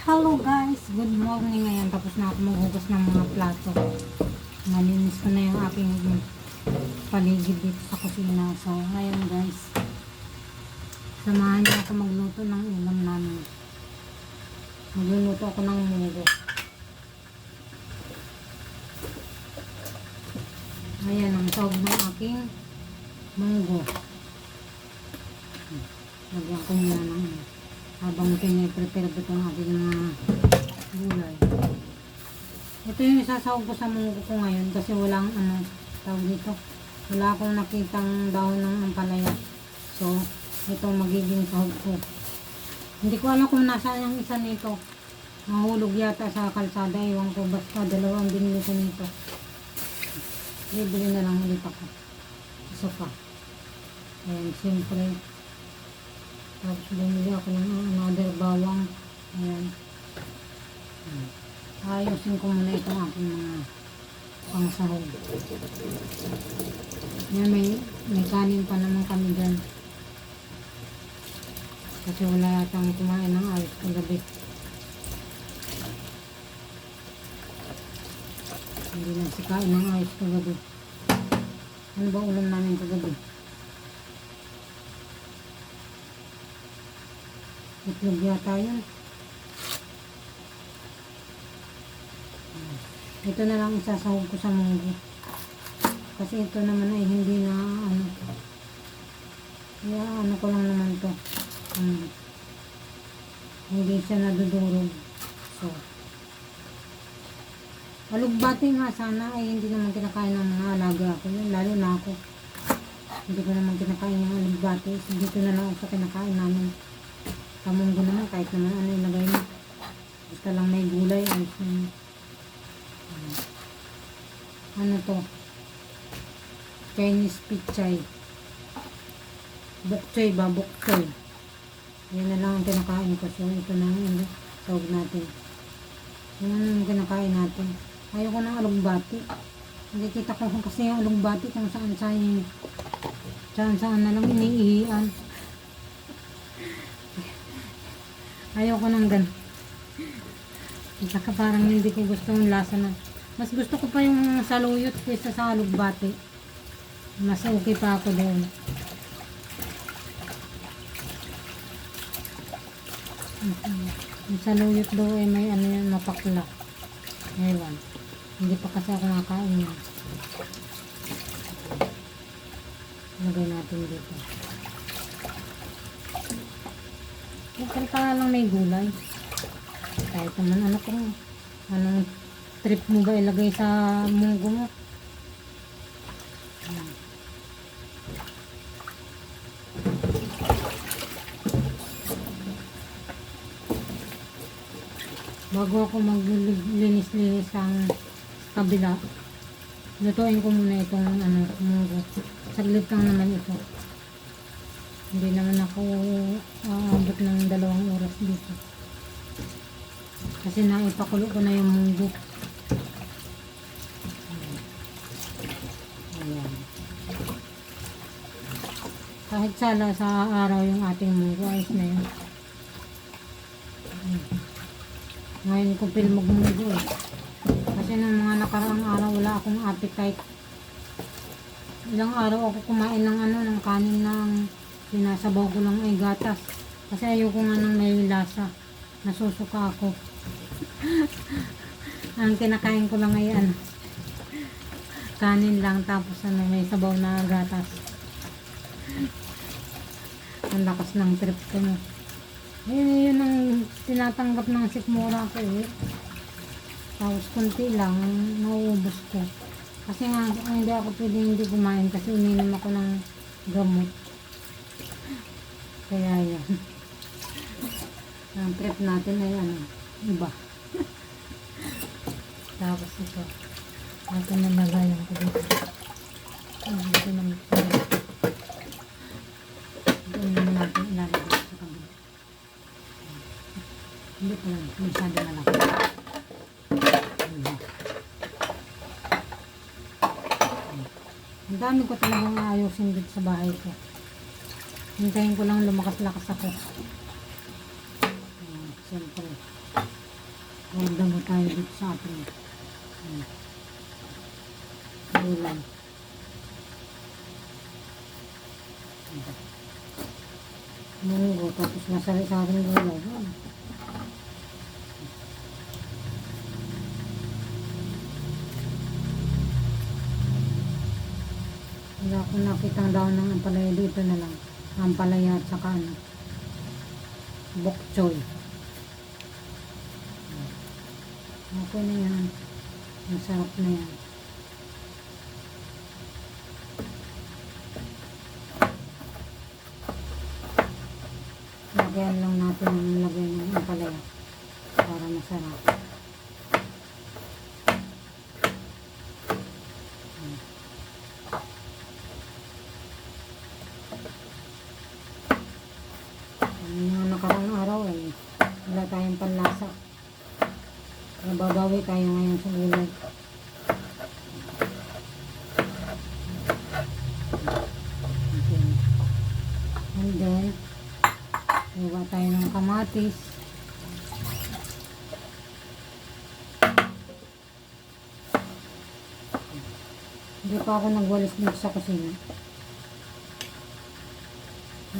Hello guys! Good morning ngayon. Tapos na ako maghugas ng mga plato. Nalinis ko na yung aking paligid dito sa kusina. So ngayon guys, samahan niyo ako magluto ng ulam namin. Magluluto ako ng munggo. Ayan ang tawag ng aking munggo. Lagyan ko muna ng habang piniprepare ko itong aking mga gulay. Ito yung isasawag ko sa munggo ko ngayon kasi walang ano, tawag dito. Wala akong nakitang dahon ng ampalaya. So, ito magiging sahog ko. Hindi ko alam kung nasaan yung isa nito. Mahulog yata sa kalsada. Iwan ko basta dalawang binili ko nito. Bibili na lang ulit ako. Isa pa. Ayan, siyempre. Tapos bumili ako ng another bawang. Ayan. Ayusin ko muna itong aking mga pangsahog. Yan, may, may kanin pa naman kami dyan. Kasi wala yatang kumain ng ayos kagabi. Hindi lang si kain ng ayos kagabi. Ano ba ulam namin kagabi? Itlog yata yun. Ito na lang isasahog ko sa munggo. Kasi ito naman ay hindi na ano. Kaya ano ko lang naman to. Um, hindi siya nadudurog. So. Alugbati nga sana ay hindi naman kinakain ng mga alaga ko. Yun, lalo na ako. Hindi ko naman kinakain yung alugbati. Dito na lang ako sa kinakain namin. Kamunggo naman kahit naman ano ilagay mo. Basta lang may gulay. Ayos na. Ano to? Chinese pichay. Bukchoy ba? Bukchoy. Yan na lang ang kinakain ko. So, ito na ang tawag natin. Yan ang kinakain natin. Ayoko ng alugbati. Nakikita ko kasi yung alugbati kung saan saan saan saan na lang iniihian. Ayoko ng gan. Saka parang hindi ko gusto yung lasa na. Mas gusto ko pa yung saluyot kaysa sa alugbati. Mas okay pa ako doon. Yung saluyot daw ay may ano yan, mapakla. Ewan. Hindi pa kasi ako nakain yan. Lagay natin dito. Ikal pa nga lang may gulay. Kahit naman ano kung anong trip mo ba ilagay sa munggo mo. Bago ako maglinis-linis ang kabila, lutuin ko muna itong ano, munggo. Saglit lang naman ito. Hindi naman ako aabot ng dalawang oras dito. Kasi naipakulo ko na yung munggo. Ayan. Kahit sala sa araw yung ating munggo, ayos na yun. Ngayon ko feel magmunggo eh. Kasi nung mga nakaraang araw wala akong appetite. Ilang araw ako kumain ng ano, ng kanin ng sinasabaw ko lang ay gatas. Kasi ayoko nga ng may lasa. Nasusuka ako. Ang kinakain ko lang ay ano, kanin lang tapos ano, may sabaw na gatas. Ang lakas ng trip ko no. Yun, yun ang tinatanggap ng sikmura ko eh. Tapos konti lang, nauubos ko. Kasi nga, hindi ako pwede hindi kumain kasi uminom ako ng gamot. Kaya yan. Ang trip natin ay ano, iba. Tapos ito. Ito na lagayan ko dito. Ito na natin ilalagay sa kabila. Hindi pa lang. Masyado na lang. Ang dami ko talagang ayusin dito sa bahay ko. Hintayin ko lang lumakas-lakas ako. Ayan. Siyempre. Maganda mo tayo dito sa ating hmm. gulay. Munggo, tapos masari sa ating gulay. Hmm. Wala akong nakitang daw ng ampalaya dito na lang. Ampalaya at saka ano. Bok choy. Okay na yan. Masarap na yan. Lagyan lang natin ang lagay ng ampalaya para masarap. Ang mga nakarang araw ay wala tayong panlasa. Nababawi tayo ngayon sa gulay. Okay. And then, iwa tayo ng kamatis. Hindi pa ako nagwalis dito sa kusina.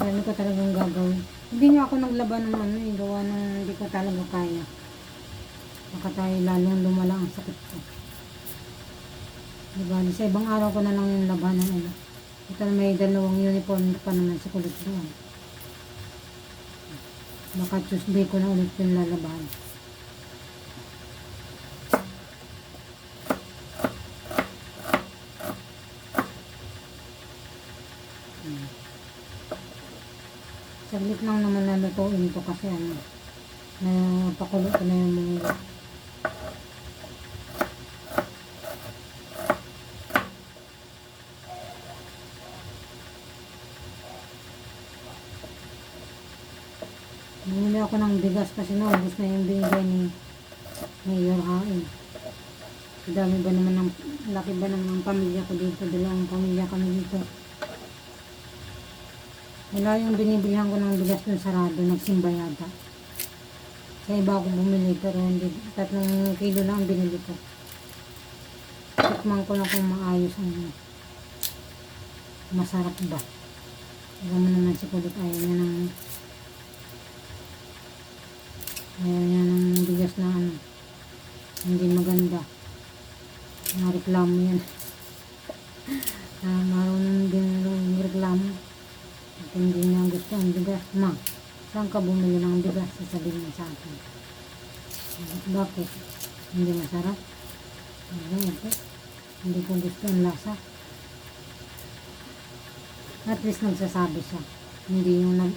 Dami ko talagang gagawin. Hindi nga ako naglaban ng ano eh, gawa ng hindi ko talaga kaya. Baka tayo lalong lumala ang sakit ko. Diba, sa ibang araw ko na lang yung laban ng ano. Ito may dalawang uniform pa naman sa kulit doon. Baka Tuesday ko na ulit yung lalaban. Saglit lang naman nalutuin to kasi ano, napakulo ko na yung mga Bumili ako ng bigas kasi naubos na yung binigay ni Mayor Hain. Dami ba naman ng, laki ba naman ng pamilya ko dito, dalawang pamilya kami dito. Wala yung binibilihan ko ng bigas dun sarado, nagsimba yata. Sa iba ako bumili pero hindi, tatlong kilo lang ang binili ko. Tikman ko lang kung maayos ang masarap ba. Alam mo naman si Kulot ayaw niya ng ayaw niya ng bigas na ano, hindi maganda. Nareklamo yan. Ah, marunong din yung reklamo. At hindi niya gusto ang bigas. Ma, saan ka bumili ng bigas? Sasabihin niya sa akin. Bakit? Hindi masarap? Hindi, ito. Hindi ko gusto ang lasa. At least nagsasabi siya. Hindi yung nag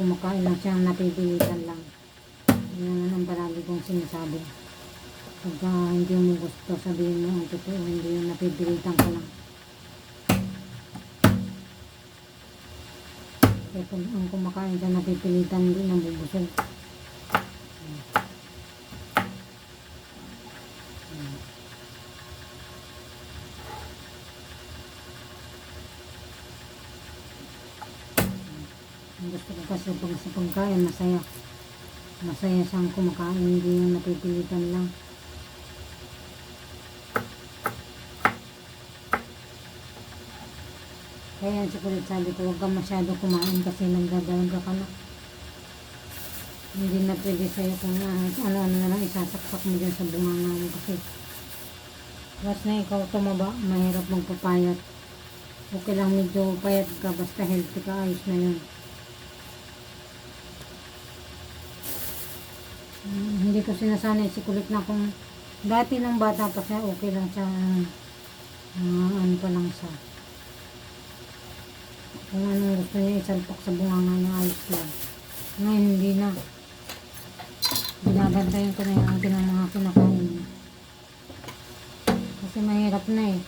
kumakain lang siya, napipilitan lang. Yan ang palagi kong sinasabi. Pagka hindi mo gusto, sabihin mo ang totoo, hindi yung napipilitan ka lang. Kaya pag ang kumakain ka, napipilitan din ang bubusog. Ang gusto ko kasi pag sa pagkain, masaya. Masaya siyang kumakain, hindi yung napipilitan lang. Kaya sa kulit sabi ko, huwag ka masyado kumain kasi nagdadalaga ka na. Hindi na pwede sa'yo kung ano- ano-ano na lang isasaksak mo dyan sa bunganga mo kasi once na ikaw tumaba, mahirap magpapayat. Okay lang medyo payat ka, basta healthy ka, ayos na yun. Hindi ko sinasanay si kulit na kung dati nung bata pa siya, okay lang siya, ah, ano pa lang siya. Kung anong gusto niya isalpak sa bunganga niya, ayos lang. Ngayon, hindi na. Binabantayan ko na yung akin ng mga kinakain. Kasi mahirap na eh.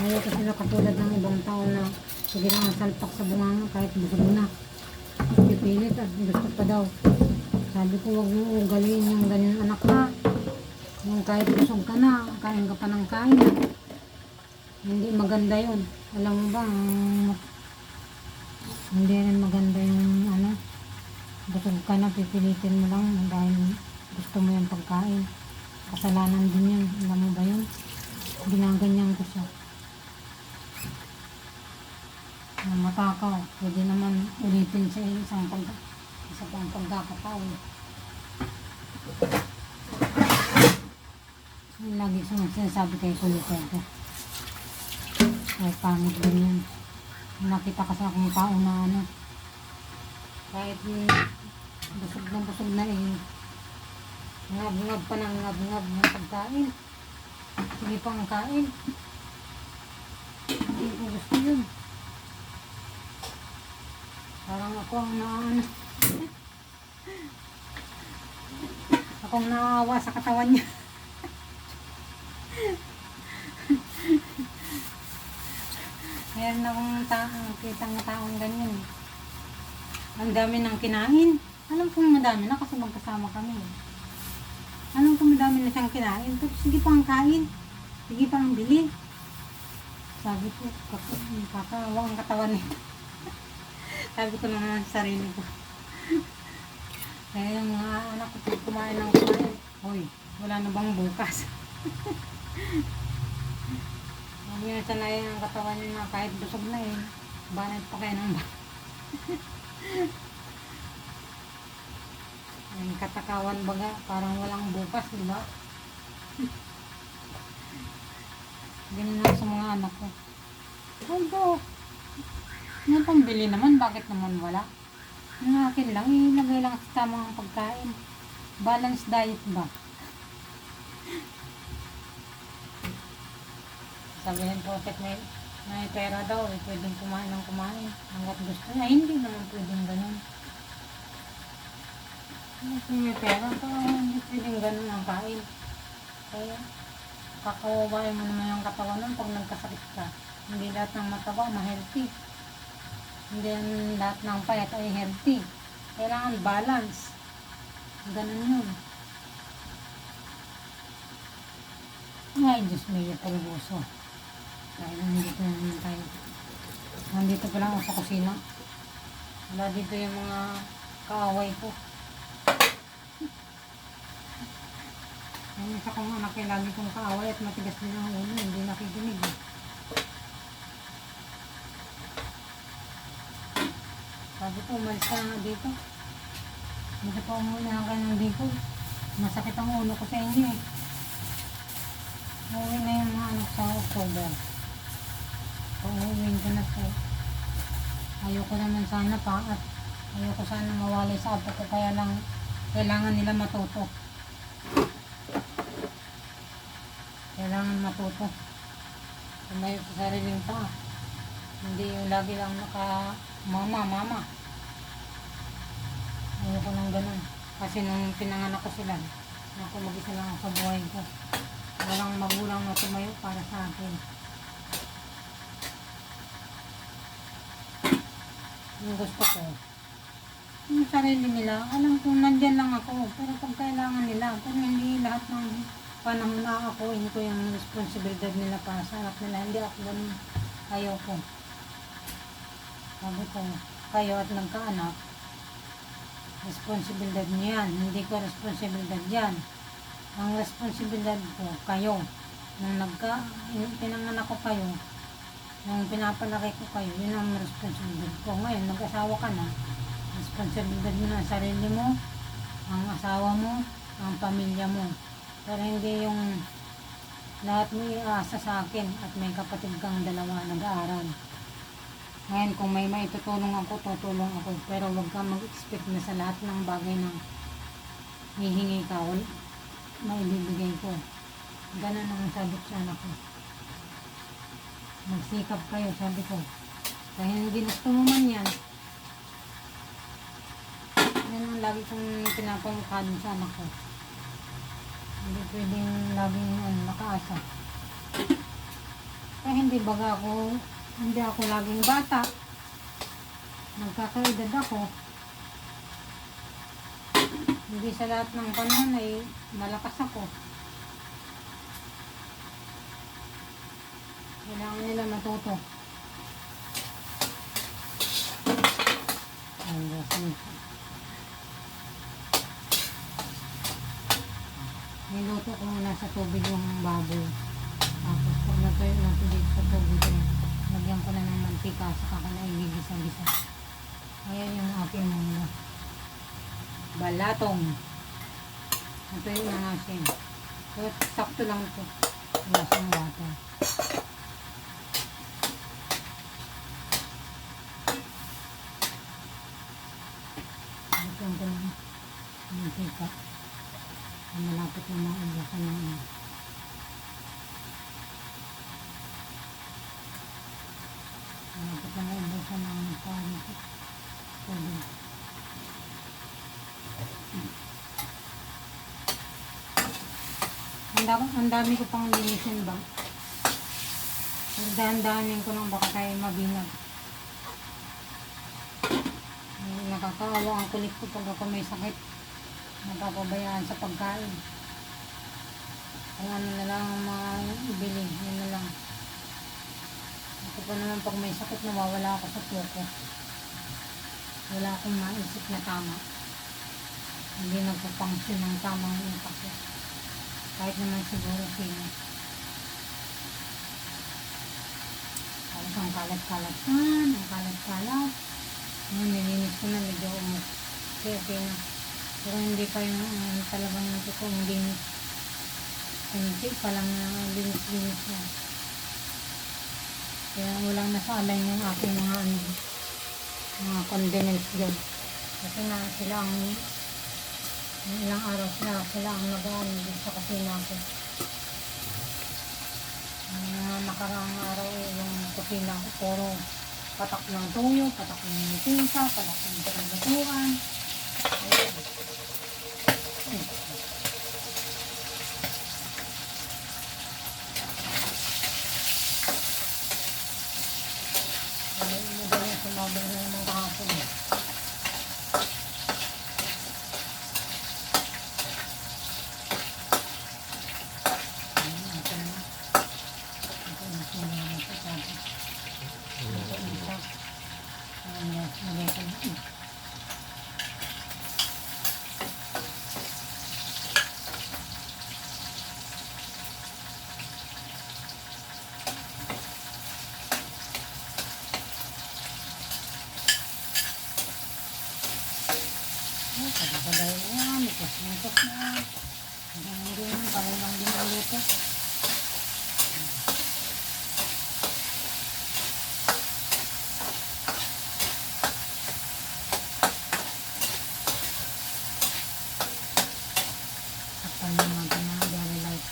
Ayaw ko sila katulad ng ibang tao na sige lang ang salpak sa bunganga kahit busog na. Pipilit at gusto pa daw. Sabi ko, huwag mo ugaliin yung ganyan anak ha. Yung kahit busog ka na, kain ka pa ng kain. Hindi maganda yun. Alam mo ba, ang- hindi rin maganda yung ano, busog ka na, pipilitin mo lang dahil gusto mo yung pagkain. Kasalanan din yun. Alam mo ba yun? Ginaganyan ko siya. Na matakaw. Pwede naman ulitin sa isang pag isa pang pagkakataon. Yung lagi sa sinasabi kay Kulito ko. Ay, pangit din yan. Nakita kasi akong tao na ano, kahit busog na busog na eh, ngab-ngab pa ng ngab-ngab ng pagkain. Sige pang kain. Hindi ko gusto yun. Parang ako ang naano. Akong naawa sa katawan niya. Meron akong taong, kitang taong ganyan. eh. Ang dami ng kinain. Alam kong madami na kasi magkasama kami. eh. Alam kong madami na siyang kinain. Pero sige pang kain. Sige pang bili. Sabi ko, kak- kakawa ang katawan nito. Sabi ko naman sa sarili ko. Kaya yung mga anak ko kumain ng kumain. Hoy, wala na bang bukas? Sabi niya sanay ang katawan niya na kahit busog na eh. Banat pa kayo ng ba? Yung katakawan baga, parang walang bukas, di ba? Ganun lang sa mga anak ko. Although, yung pambili naman, bakit naman wala? Yung akin lang, ilagay lang sa tamang pagkain. Balanced diet ba? Sabihin po, may, may pera daw, eh, pwedeng kumain ng kumain. Hanggat gusto niya, hindi naman pwedeng ganun. Kung may pera, so, hindi pwedeng ganun ang kain. Kaya, kakawabayan mo naman yung katawan nun pag nagkasakit ka. Hindi lahat ng mataba ma-healthy. Hindi lahat ng payat ay healthy. Kailangan balance. Ganun yun. Ay, Diyos yung pulbuso. Dahil nandito na naman tayo. Nandito pa lang ako sa kusina. Wala dito yung mga kaaway ko. Yung isa kong anak yung lagi kong kaaway at matigas din ang ulo, hindi nakikinig. eh. Sabi ko, umalis ka na dito. Hindi pa umuwi na kayo ng Bicol. Masakit ang ulo ko sa inyo eh. Uuwi na yung mga anak sa October. Uuwiin ko na siya. Ayoko naman sana pa at ayoko sana mawalay sa apo ko kaya lang kailangan nila matuto. Kailangan matuto. Tumayo sa sariling pa. Hindi yung lagi lang naka mama, mama. Ayoko nang ganun. Kasi nung pinanganak ko sila, ako mag-isa lang ako sa buhay ko. Walang magulang na tumayo para sa akin. Yung gusto ko, yung sarili nila, alam kong nandyan lang ako, pero pag kailangan nila, pero hindi lahat ng panahon na ako, ko yung responsibilidad nila para sa anak nila, hindi ako ganun, ayaw ko. Sabi ko, kayo at nagkaanak, responsibilidad niyo yan, hindi ko responsibilidad yan. Ang responsibilidad ko, kayo. Nung nagka, in- pinanganak ko kayo, nung pinapalaki ko kayo, yun ang responsibilidad ko. Ngayon, nag-asawa ka na, responsibilidad mo na ang sarili mo, ang asawa mo, ang pamilya mo. Pero hindi yung lahat mo iasa sa akin at may kapatid kang dalawa nag-aaral. Ngayon, kung may maitutulong ako, tutulong ako. Pero huwag ka mag-expect na sa lahat ng bagay na hihingi ka, wal- maibibigay ko. Ganun ang sabi sa anak ko. Magsikap kayo, sabi ko. Dahil hindi gusto mo man yan, yan ang lagi kong pinapamukha sa anak ko. Hindi pwedeng laging ano, nakaasa. Kaya hindi baga ako, hindi ako laging bata. Nagkakaedad ako. Hindi sa lahat ng panahon ay malakas ako. Kailangan nila matuto. Ang Niluto ko muna sa tubig yung baboy. Tapos pag natuyo, natulig sa tubig yung lagyan ko na ng mantika, saka ko na igigisa-gisa. Ayan yung aking mga balatong. Natuyo na nga siya. So, sakto lang ito. Wala siyang water. Lagyan ko ng mantika. Malapit na maubusan ng ano. Malapit na maubusan ng parang tubig. Ang dami, ang dami ko pang linisin ba? Dahan-dahanin ko lang baka tayo mabinag. Ay, Nakakaawa ang kulit ko pag ako may sakit. Napapabayaan sa pagkain. Kung ano na lang ang mga ibili, yun na lang. Ako pa naman pag may sakit, nawawala ako sa puko. Wala akong maisip na tama. Hindi nagpapunction ng tamang ko. Kahit naman siguro sino. Tapos ang kalat-kalat yan, ang kalat-kalat. Nilinis ko na, medyo umuk. Okay, okay na. Pero hindi pa yung um, talagang yung ko, hindi pa lang na linis-linis na. Kaya walang nasalan yung aking mga ano, mga condiments dyan. Kasi na sila ang ilang araw sila, sila ang nag-ano dun sa kusina ko. Mga nakaraang araw yung kusina ko, puro patak ng tuyo, patak ng mitinsa, patak ng pinaglutuan. Ayun. Ayun, madali sumabay na yung mga kahapon. eh. Ayun, ito na. Ito na sumabay sa tapos. Ito na siya. Ayun, nilagay ko na. Ay, sabay-sabay na yan. Mikos-mikos na. Hanggang din, parang lang din ang luto. Takpan na natin na very light.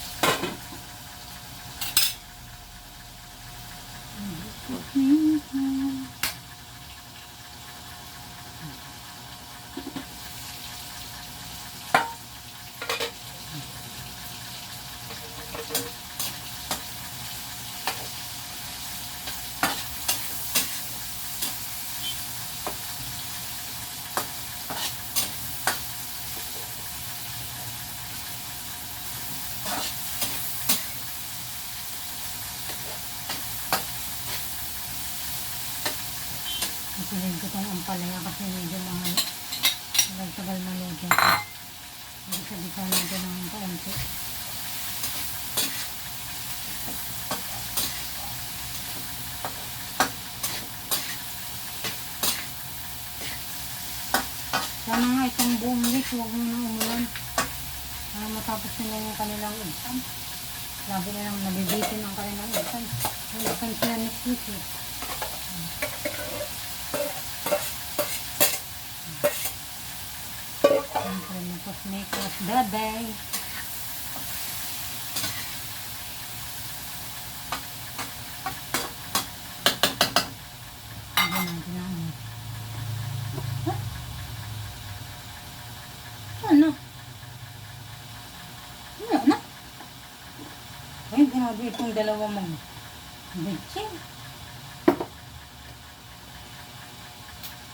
Nasilid ko itong ampalaya kasi medyo mahal. Tagal-tagal maluto. Bisa-bisa natin ng kaunti. Sana nga itong buong week, huwag muna umulan. Para matapos nila yung kanilang exam. Lagi nilang nabibitin ang kanilang exam. Yung exam sila next week eh. Siyempre, ang ano. Ano? Na? Ay, grabe itong dalawa mong bitchin.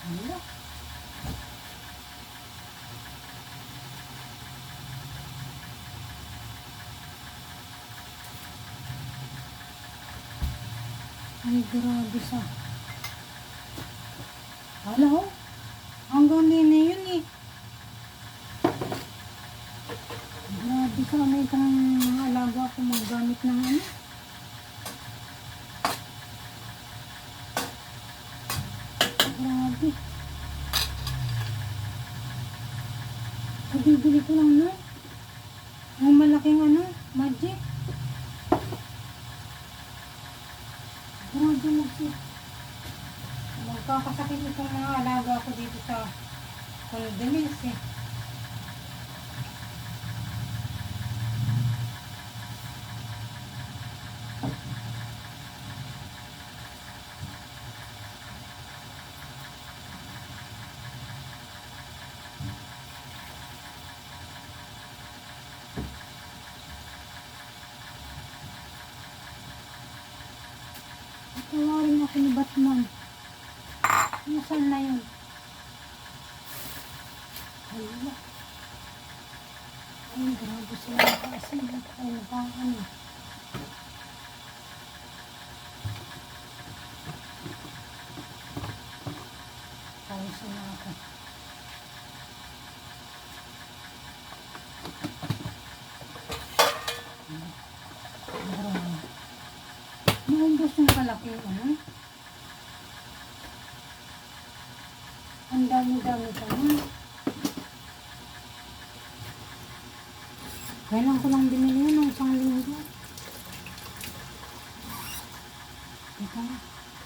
Ano? Ay, grabe sa. Hala, oh. Hanggang din na yun eh. Grabe Di sana itong mga alaga ko maggamit ng ano. Grabe. Kabibili ko lang no. Yung malaking ano, magic. Grabe magsi. Magkakasakit itong mga alaga ko dito sa condominiums eh. Tawarin ako ni Batman. Nasaan na yun? Hala. Ay, grabe sila. Ay, nakaano. Pawisin